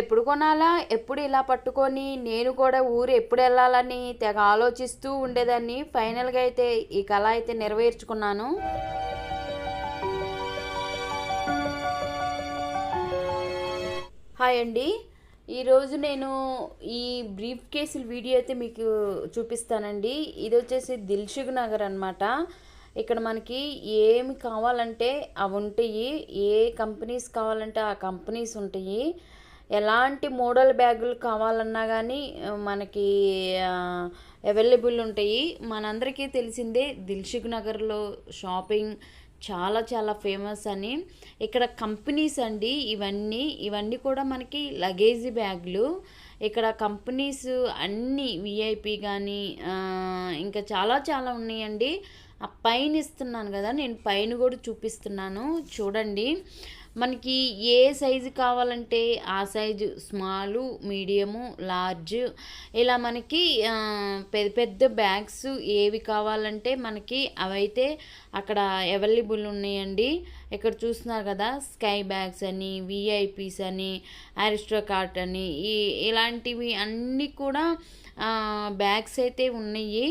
ఎప్పుడు కొనాలా? ఎప్పుడు ఇలా పట్టుకొని? నేను కూడా ఊరు ఎప్పుడు వెళ్ళాలని తెగ ఆలోచిస్తూ ఉండేదాన్ని. ఫైనల్గా అయితే ఈ కళ అయితే నెరవేర్చుకున్నాను. హాయ్ అండి. ఈరోజు నేను ఈ బ్రీఫ్ కేసుల వీడియో అయితే మీకు చూపిస్తానండి. ఇది వచ్చేసి దిల్షుఖ్ నగర్ అనమాట ఇక్కడ మనకి ఏమి కావాలంటే అవి ఉంటాయి. ఏ కంపెనీస్ కావాలంటే ఆ కంపెనీస్ ఉంటాయి. ఎలాంటి మోడల్ బ్యాగులు కావాలన్నా కానీ మనకి అవైలబుల్ ఉంటాయి. మనందరికీ తెలిసిందే దిల్షుక్ నగర్లో షాపింగ్ చాలా చాలా ఫేమస్ అని. ఇక్కడ కంపెనీస్ అండి ఇవన్నీ. ఇవన్నీ కూడా మనకి లగేజ్ బ్యాగులు. ఇక్కడ కంపెనీస్ అన్నీ విఐపి కానీ ఇంకా చాలా చాలా ఉన్నాయండి. ఆ పైన ఇస్తున్నాను కదా నేను పైన కూడా చూపిస్తున్నాను. చూడండి. మనకి ఏ సైజు కావాలంటే ఆ సైజు స్మాలు మీడియము లార్జ్. ఇలా మనకి పెద్ద పెద్ద బ్యాగ్స్ ఏవి కావాలంటే మనకి అవైతే అక్కడ అవైలబుల్ ఉన్నాయండి. ఇక్కడ చూస్తున్నారు కదా స్కై బ్యాగ్స్ అని విఐపీస్ అని అరిస్టోకాట్ అని ఈ ఇలాంటివి అన్నీ కూడా బ్యాగ్స్ అయితే ఉన్నాయి.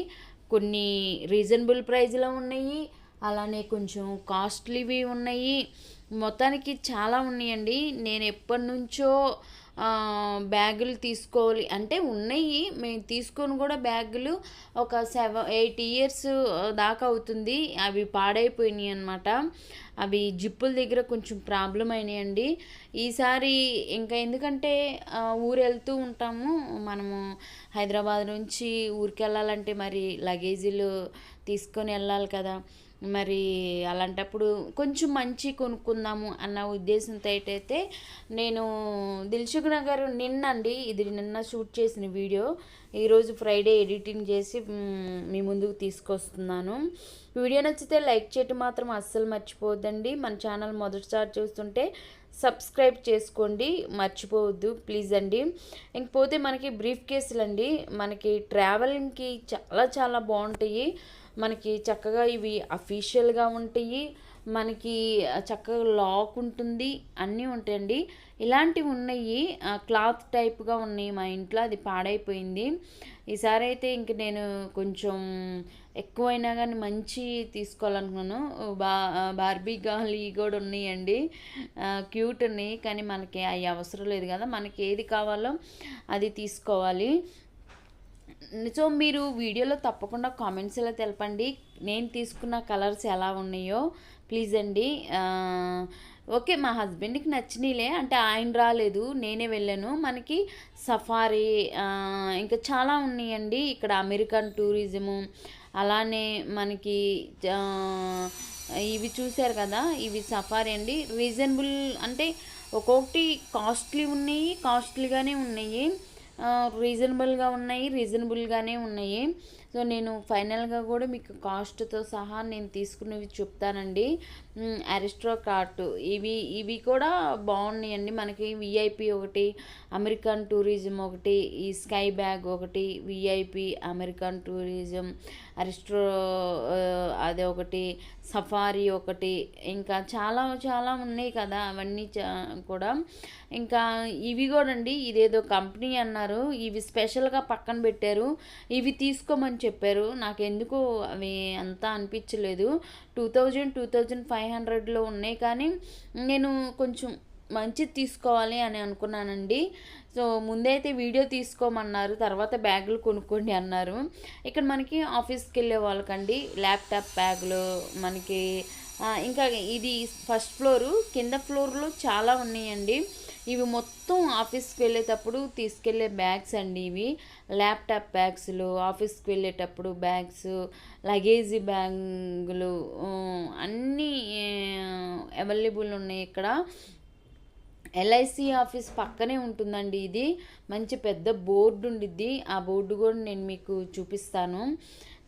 కొన్ని రీజనబుల్ ప్రైస్లో ఉన్నాయి అలానే కొంచెం కాస్ట్లీవి ఉన్నాయి. మొత్తానికి చాలా ఉన్నాయండి. నేను ఎప్పటి నుంచో బ్యాగులు తీసుకోవాలి. అంటే ఉన్నాయి. మేము తీసుకొని కూడా బ్యాగులు ఒక సెవెన్ ఎయిట్ ఇయర్స్ దాకా అవుతుంది. అవి పాడైపోయినాయి అనమాట అవి జిప్పుల దగ్గర కొంచెం ప్రాబ్లం అయినాయండి. ఈసారి ఇంకా ఎందుకంటే ఊరు వెళ్తూ ఉంటాము. మనము హైదరాబాద్ నుంచి ఊరికి వెళ్ళాలంటే మరి లగేజీలు తీసుకొని వెళ్ళాలి కదా. మరి అలాంటప్పుడు కొంచెం మంచి కొనుక్కుందాము అన్న ఉద్దేశంతో అయితే నేను దిల్సుఖ్ నగర్ నిన్నండి ఇది నిన్న షూట్ చేసిన వీడియో. ఈరోజు ఫ్రైడే ఎడిటింగ్ చేసి మీ ముందుకు తీసుకొస్తున్నాను. వీడియో నచ్చితే లైక్ చేయటం మాత్రం అస్సలు మర్చిపోవద్దండి. మన ఛానల్ మొదటిసారి చూస్తుంటే సబ్స్క్రైబ్ చేసుకోండి మర్చిపోవద్దు ప్లీజ్ అండి. ఇంకపోతే మనకి బ్రీఫ్ కేసులు అండి మనకి ట్రావెలింగ్కి చాలా చాలా బాగుంటాయి. మనకి చక్కగా ఇవి అఫీషియల్గా ఉంటాయి. మనకి చక్కగా లాక్ ఉంటుంది. అన్నీ ఉంటాయండి. ఇలాంటివి ఉన్నాయి. క్లాత్ టైప్గా ఉన్నాయి మా ఇంట్లో. అది పాడైపోయింది. ఈసారి అయితే ఇంక నేను కొంచెం ఎక్కువైనా కానీ మంచి తీసుకోవాలనుకున్నాను. బా బార్బీ గాలి కూడా ఉన్నాయండి. క్యూట్ ఉన్నాయి. కానీ మనకి అవి అవసరం లేదు కదా. మనకి ఏది కావాలో అది తీసుకోవాలి. సో మీరు వీడియోలో తప్పకుండా కామెంట్స్ ఎలా తెలపండి. నేను తీసుకున్న కలర్స్ ఎలా ఉన్నాయో ప్లీజ్ అండి. ఓకే మా హస్బెండ్కి నచ్చినలే. అంటే ఆయన రాలేదు నేనే వెళ్ళాను. మనకి సఫారీ ఇంకా చాలా ఉన్నాయండి. ఇక్కడ అమెరికన్ టూరిజము అలానే మనకి ఇవి చూశారు కదా ఇవి సఫారీ అండి. రీజనబుల్ అంటే ఒక్కొక్కటి కాస్ట్లీ ఉన్నాయి కాస్ట్లీగానే ఉన్నాయి. రీజనబుల్గా ఉన్నాయి రీజనబుల్గానే ఉన్నాయి. సో నేను ఫైనల్గా కూడా మీకు కాస్ట్తో సహా నేను తీసుకున్నవి చెప్తానండి. Aristocrat. ఇవి ఇవి కూడా బాగున్నాయండి. మనకి విఐపి ఒకటి అమెరికన్ టూరిజం ఒకటి ఈ స్కై బ్యాగ్ ఒకటి విఐపి అమెరికన్ టూరిజం అరిస్ట్రో అదే ఒకటి సఫారీ ఒకటి ఇంకా చాలా చాలా ఉన్నాయి కదా అవన్నీ కూడా. ఇంకా ఇవి కూడా అండి ఇదేదో కంపెనీ అన్నారు. ఇవి స్పెషల్గా పక్కన పెట్టారు. ఇవి తీసుకోమని చెప్పారు. నాకు ఎందుకు అవి అంతా అనిపించలేదు. Two thousand two thousand five హండ్రెడ్లో ఉన్నాయి. కానీ నేను కొంచెం మంచిది తీసుకోవాలి అని అనుకున్నానండి. సో ముందైతే వీడియో తీసుకోమన్నారు తర్వాత బ్యాగులు కొనుక్కోండి అన్నారు. ఇక్కడ మనకి ఆఫీస్కి వెళ్ళే వాళ్ళకండి ల్యాప్టాప్ బ్యాగులు మనకి ఇంకా ఇది ఫస్ట్ ఫ్లోరు కింద ఫ్లోర్లో చాలా ఉన్నాయండి. ఇవి మొత్తం ఆఫీస్కి వెళ్ళేటప్పుడు తీసుకెళ్ళే బ్యాగ్స్ అండి ఇవి. ల్యాప్టాప్ బ్యాగ్స్లు ఆఫీస్కి వెళ్ళేటప్పుడు బ్యాగ్స్ లగేజీ బ్యాగులు అన్నీ అవైలబుల్ ఉన్నాయి ఇక్కడ. ఎల్ఐసి ఆఫీస్ పక్కనే ఉంటుందండి ఇది. మంచి పెద్ద బోర్డు ఉండిద్ది. ఆ బోర్డు కూడా నేను మీకు చూపిస్తాను.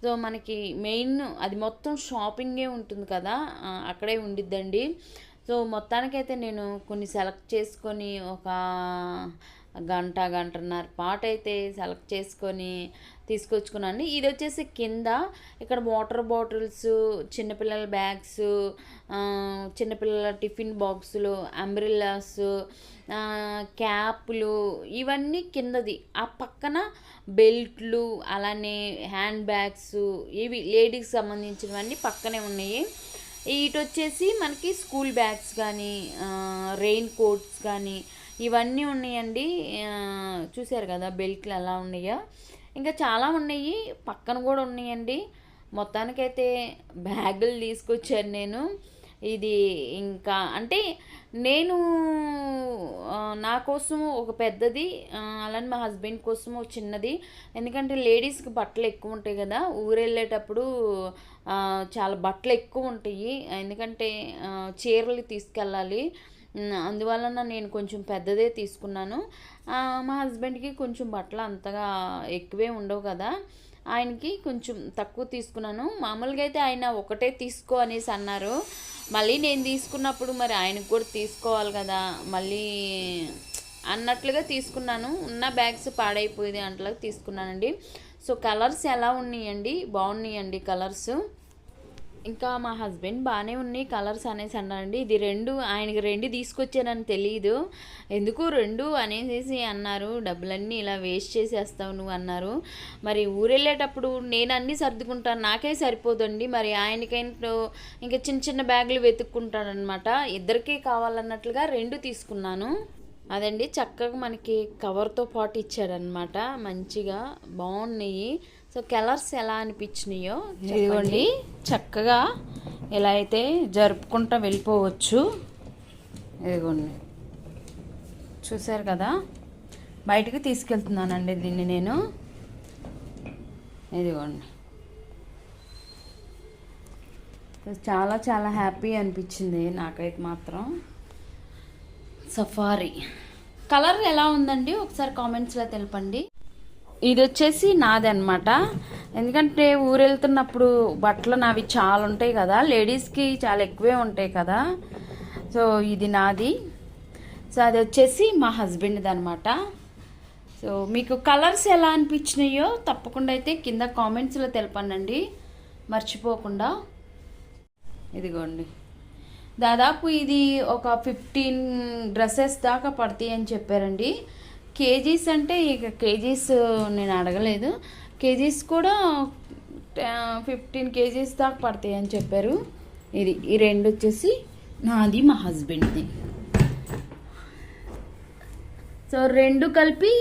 సో మనకి మెయిన్ అది మొత్తం షాపింగే ఉంటుంది కదా అక్కడే ఉండిద్దండి. సో మొత్తానికైతే నేను కొన్ని సెలెక్ట్ చేసుకొని ఒక గంట గంటన్నర పాట అయితే సెలెక్ట్ చేసుకొని తీసుకొచ్చుకున్నాను ఇది వచ్చేసి కింద ఇక్కడ వాటర్ బాటిల్స్ చిన్నపిల్లల బ్యాగ్స్ చిన్నపిల్లల టిఫిన్ బాక్సులు అంబ్రిల్లాస్ క్యాప్లు ఇవన్నీ కిందది. ఆ పక్కన బెల్ట్లు అలానే హ్యాండ్ బ్యాగ్స్ ఇవి లేడీకి సంబంధించినవన్నీ పక్కనే ఉన్నాయి. ఇటు వచ్చేసి మనకి స్కూల్ బ్యాగ్స్ కానీ రెయిన్ కోట్స్ కానీ ఇవన్నీ ఉన్నాయండి. చూసారు కదా బెల్ట్లు ఎలా ఉన్నాయో. ఇంకా చాలా ఉన్నాయి పక్కన కూడా ఉన్నాయండి. మొత్తానికైతే బ్యాగులు తీసుకొచ్చాను నేను. ఇది ఇంకా అంటే నేను నా కోసం ఒక పెద్దది అలానే మా హస్బెండ్ కోసము చిన్నది. ఎందుకంటే లేడీస్కి బట్టలు ఎక్కువ ఉంటాయి కదా ఊరెళ్ళేటప్పుడు చాలా బట్టలు ఎక్కువ ఉంటాయి. ఎందుకంటే చీరలు తీసుకెళ్ళాలి. అందువలన నేను కొంచెం పెద్దదే తీసుకున్నాను. మా హస్బెండ్కి కొంచెం బట్టలు అంతగా ఎక్కువే ఉండవు కదా. ఆయనకి కొంచెం తక్కువ తీసుకున్నాను. మామూలుగా అయితే ఆయన ఒకటే తీసుకో అనేసి అన్నారు. మళ్ళీ నేను తీసుకున్నప్పుడు మరి ఆయనకు కూడా తీసుకోవాలి కదా. మళ్ళీ అన్నట్లుగా తీసుకున్నాను. ఉన్న బ్యాగ్స్ పాడైపోయింది అంటలాగా తీసుకున్నానండి. సో కలర్స్ ఎలా ఉన్నాయండి? బాగున్నాయండి కలర్స్. ఇంకా మా హస్బెండ్ బాగానే ఉన్నాయి కలర్స్ అనేసి అన్నారండి. ఇది రెండు ఆయనకి రెండు తీసుకొచ్చానని తెలియదు ఎందుకు రెండు అనేసి అన్నారు. డబ్బులన్నీ ఇలా వేస్ట్ చేసేస్తావు నువ్వు అన్నారు. మరి ఊరెళ్ళేటప్పుడు నేను అన్నీ సర్దుకుంటాను నాకే సరిపోదండి. మరి ఆయనకైనా ఇంకా చిన్న చిన్న బ్యాగులు వెతుక్కుంటాడనమాట ఇద్దరికీ కావాలన్నట్లుగా రెండు తీసుకున్నాను. అదండి చక్కగా మనకి కవర్తో పాటు ఇచ్చాడనమాట మంచిగా బాగున్నాయి. సో కలర్స్ ఎలా అనిపించినాయో ఇదిగోండి చక్కగా ఎలా అయితే జరుపుకుంటూ వెళ్ళిపోవచ్చు. ఇదిగోండి చూసారు కదా? బయటకు తీసుకెళ్తున్నానండి దీన్ని నేను. ఇదిగోండి. చాలా చాలా హ్యాపీ అనిపించింది నాకైతే మాత్రం. సఫారీ. కలర్ ఎలా ఉందండి? ఒకసారి కామెంట్స్లో తెలపండి. ఇది వచ్చేసి నాది అనమాట ఎందుకంటే ఊరెళ్తున్నప్పుడు బట్టలు నావి చాలా ఉంటాయి కదా లేడీస్కి చాలా ఎక్కువే ఉంటాయి కదా. సో ఇది నాది. సో అది వచ్చేసి మా హస్బెండ్ది అనమాట సో మీకు కలర్స్ ఎలా అనిపించినాయో తప్పకుండా అయితే కింద కామెంట్స్లో తెలపనండి. మర్చిపోకుండా. ఇదిగోండి. దాదాపు ఇది ఒక ఫిఫ్టీన్ డ్రెస్సెస్ దాకా పడతాయి అని చెప్పారండి. కేజీస్ అంటే ఇక కేజీస్ నేను అడగలేదు. కేజీస్ కూడా ఫిఫ్టీన్ కేజీస్ దాకా పడతాయి అని చెప్పారు. ఇది ఈ రెండు వచ్చేసి నాది మా హస్బెండ్ది. సో రెండు కలిపి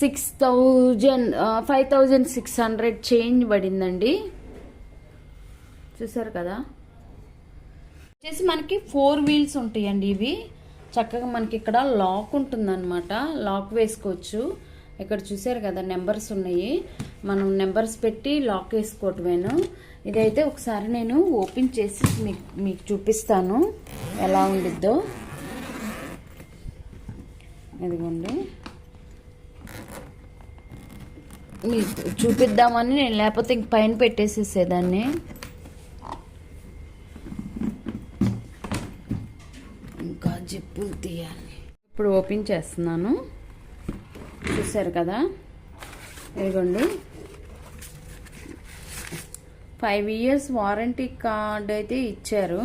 six thousand five thousand six hundred change పడిందండి. చూసారు కదా? వచ్చేసి మనకి ఫోర్ వీల్స్ ఉంటాయండి ఇవి. చక్కగా మనకి ఇక్కడ లాక్ ఉంటుందన్నమాట. లాక్ వేసుకోవచ్చు. ఇక్కడ చూసారు కదా నెంబర్స్ ఉన్నాయి. మనం నెంబర్స్ పెట్టి లాక్ వేసుకోవటమేను. ఇదైతే ఒకసారి నేను ఓపెన్ చేసి మీకు మీకు చూపిస్తాను. ఎలా ఉండిద్దో. ఇదిగోండి. మీకు చూపిద్దామని నేను లేకపోతే ఇంక పైన పెట్టేసేసేదాన్ని జిప్పులు తీయాలి ఇప్పుడు ఓపెన్ చేస్తున్నాను చూసారు కదా? ఇదిగోండి. ఫైవ్ ఇయర్స్ వారంటీ కార్డ్ అయితే ఇచ్చారు.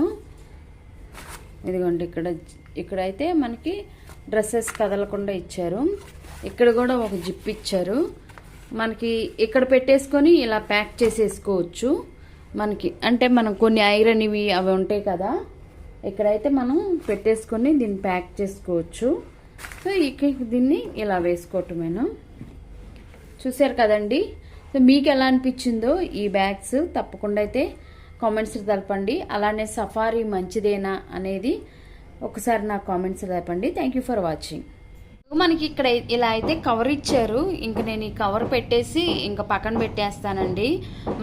ఇదిగోండి ఇక్కడ ఇక్కడైతే మనకి డ్రెస్సెస్ కదలకుండా ఇచ్చారు. ఇక్కడ కూడా ఒక జిప్ ఇచ్చారు. మనకి ఇక్కడ పెట్టేసుకొని ఇలా ప్యాక్ చేసేసుకోవచ్చు. మనకి అంటే మనం కొన్ని ఐరన్ ఇవి అవి ఉంటాయి కదా? ఇక్కడైతే మనం పెట్టేసుకొని దీన్ని ప్యాక్ చేసుకోవచ్చు. సో ఇక దీన్ని ఇలా వేసుకోవటమేను? చూసారు కదండి? సో మీకు ఎలా అనిపించిందో ఈ బ్యాగ్స్ తప్పకుండా అయితే కామెంట్స్ తెలపండి. అలానే సఫారీ మంచిదేనా అనేది ఒకసారి నా కామెంట్స్ తెలపండి. థ్యాంక్ యూ ఫర్ వాచింగ్ మనకి ఇక్కడ ఇలా అయితే కవర్ ఇచ్చారు. ఇంక నేను ఈ కవర్ పెట్టేసి ఇంకా పక్కన పెట్టేస్తానండి.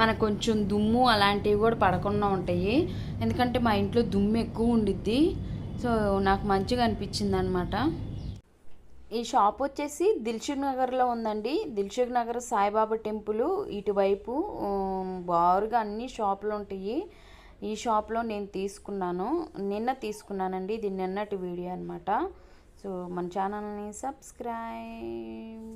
మనకు కొంచెం దుమ్ము అలాంటివి కూడా పడకుండా ఉంటాయి. ఎందుకంటే మా ఇంట్లో దుమ్ము ఎక్కువ ఉండిద్ది. సో నాకు మంచిగా అనిపించింది అనమాట ఈ షాప్ వచ్చేసి దిల్షుక్ నగర్లో ఉందండి. దిల్షుక్ నగర్ సాయిబాబా టెంపుల్ ఇటువైపు బారుగా అన్ని షాపులు ఉంటాయి. ఈ షాప్లో నేను తీసుకున్నాను. నిన్న తీసుకున్నానండి. ఇది నిన్నటి వీడియో అనమాట సో మన ఛానల్ని సబ్స్క్రైబ్